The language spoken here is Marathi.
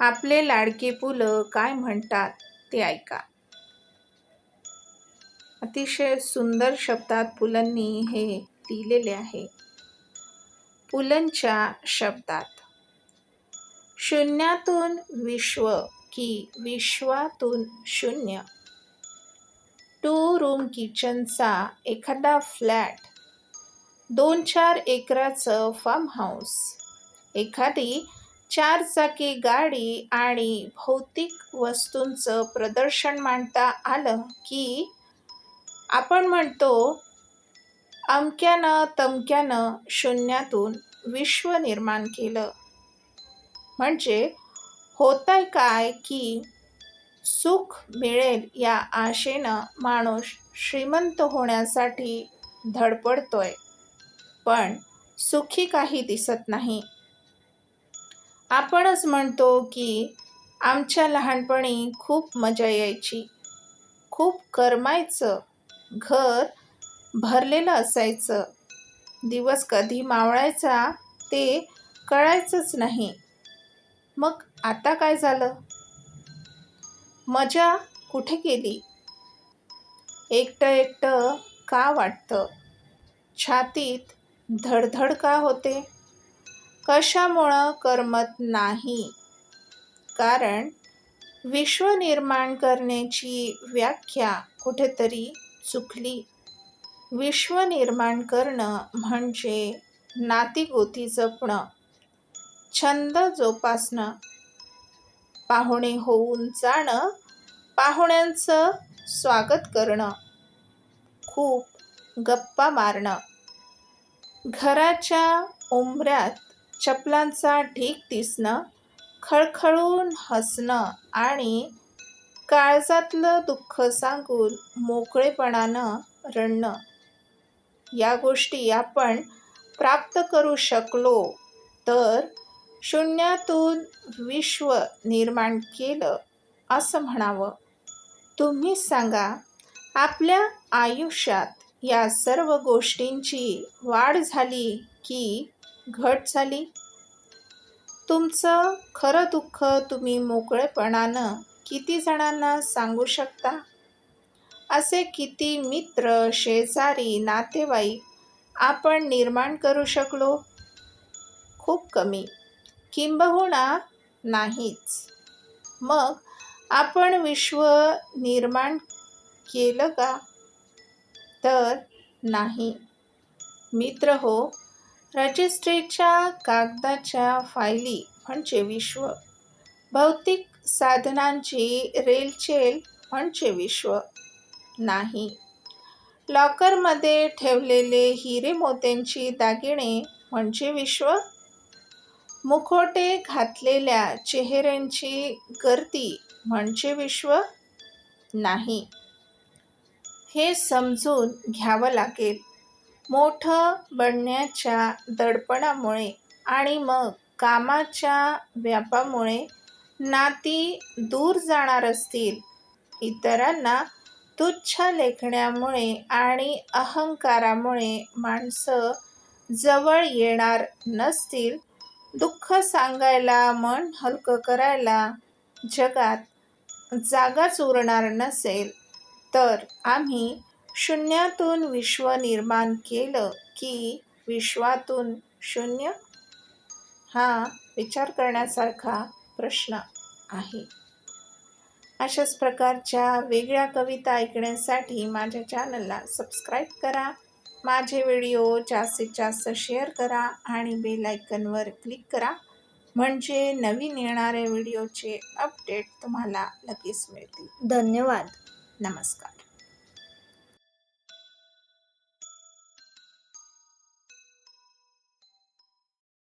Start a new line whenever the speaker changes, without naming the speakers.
आपले लाडके पुलं काय म्हणतात ते ऐका. अतिशय सुंदर शब्दात पुलंनी हे लिहिलेले आहे. पुलंच्या शब्दात. शून्यातून विश्व की विश्वातून शून्य. टू रूम किचनचा एखादा फ्लॅट. दोन चार एकराचं फार्म हाऊस एखादी चारचाकी गाडी आणि भौतिक वस्तूंचं प्रदर्शन मांडता आलं की आपण म्हणतो अमक्यानं तमक्यानं शून्यातून विश्व निर्माण केलं. म्हणजे होतंय काय की सुख मिळेल या आशेनं माणूस श्रीमंत होण्यासाठी धडपडतोय. पण सुखी काही दिसत नाही. आपणच म्हणतो की आमच्या लहानपणी खूप मजा यायची. खूप करमायचं. घर भरलेलं असायचं. दिवस कधी मावळायचा ते कळायचंच नाही. मग आता काय झालं? मजा कुठे गेली? एकटं एकटं का वाटतं? छातीत धडधड का होते? कशामुळं करमत नाही? कारण विश्व निर्माण करण्याची व्याख्या कुठेतरी चुकली. विश्व निर्माण करणं म्हणजे नातीगोती जपणं छंद जोपासणं पाहुणे होऊन जाणं पाहुण्यांचं स्वागत करणं खूप गप्पा मारणं. घराच्या उंबऱ्यात चपलांचा ढीक दिसणं खळखळून हसणं आणि काळजातलं दुःख सांगून मोकळेपणानं रडणं. या गोष्टी आपण प्राप्त करू शकलो तर शून्यातून विश्व निर्माण केलं असं म्हणावं. तुम्ही सांगा आपल्या आयुष्यात या सर्व गोष्टींची वाढ झाली की घट झाली? तुमचं खरं दुःख तुम्ही मोकळेपणानं किती जणांना सांगू शकता? असे किती मित्र शेजारी नातेवाईक आपण निर्माण करू शकलो? खूप कमी. किंबहुना नाहीच. मग आपण विश्व निर्माण केलं का? तर नाही. मित्र हो रजिस्ट्रीच्या कागदाच्या फायली म्हणजे विश्व. भौतिक साधनांची रेलचेल म्हणजे विश्व. नाही. लॉकरमध्ये ठेवलेले हिरे मोत्यांची दागिने म्हणजे विश्व. मुखोटे घातलेल्या चेहऱ्यांची गर्दी म्हणजे विश्व. नाही. हे समजून घ्यावं लागेल. मोठं बनण्याच्या दडपणामुळे आणि मग कामाच्या व्यापामुळे नाती दूर जाणार असतील. इतरांना तुच्छ लेखण्यामुळे आणि अहंकारामुळे माणसं जवळ येणार नसतील दुःख सांगायला मन हलकं करायला जगात जागाच उरणार नसेल. तर आम्ही शून्यातून विश्व निर्माण केलं की विश्वातून शून्य? हा विचार करण्यासारखा प्रश्न आहे. अशाच प्रकारच्या वेगळ्या कविता ऐकण्यासाठी माझ्या चॅनलला सबस्क्राईब करा. माझे व्हिडिओ जास्तीत जास्त शेअर करा आणि बेल आयकनवर क्लिक करा. म्हणजे नवीन येणाऱ्या व्हिडिओचे अपडेट तुम्हाला लगेच मिळतील.
धन्यवाद.
नमस्कार.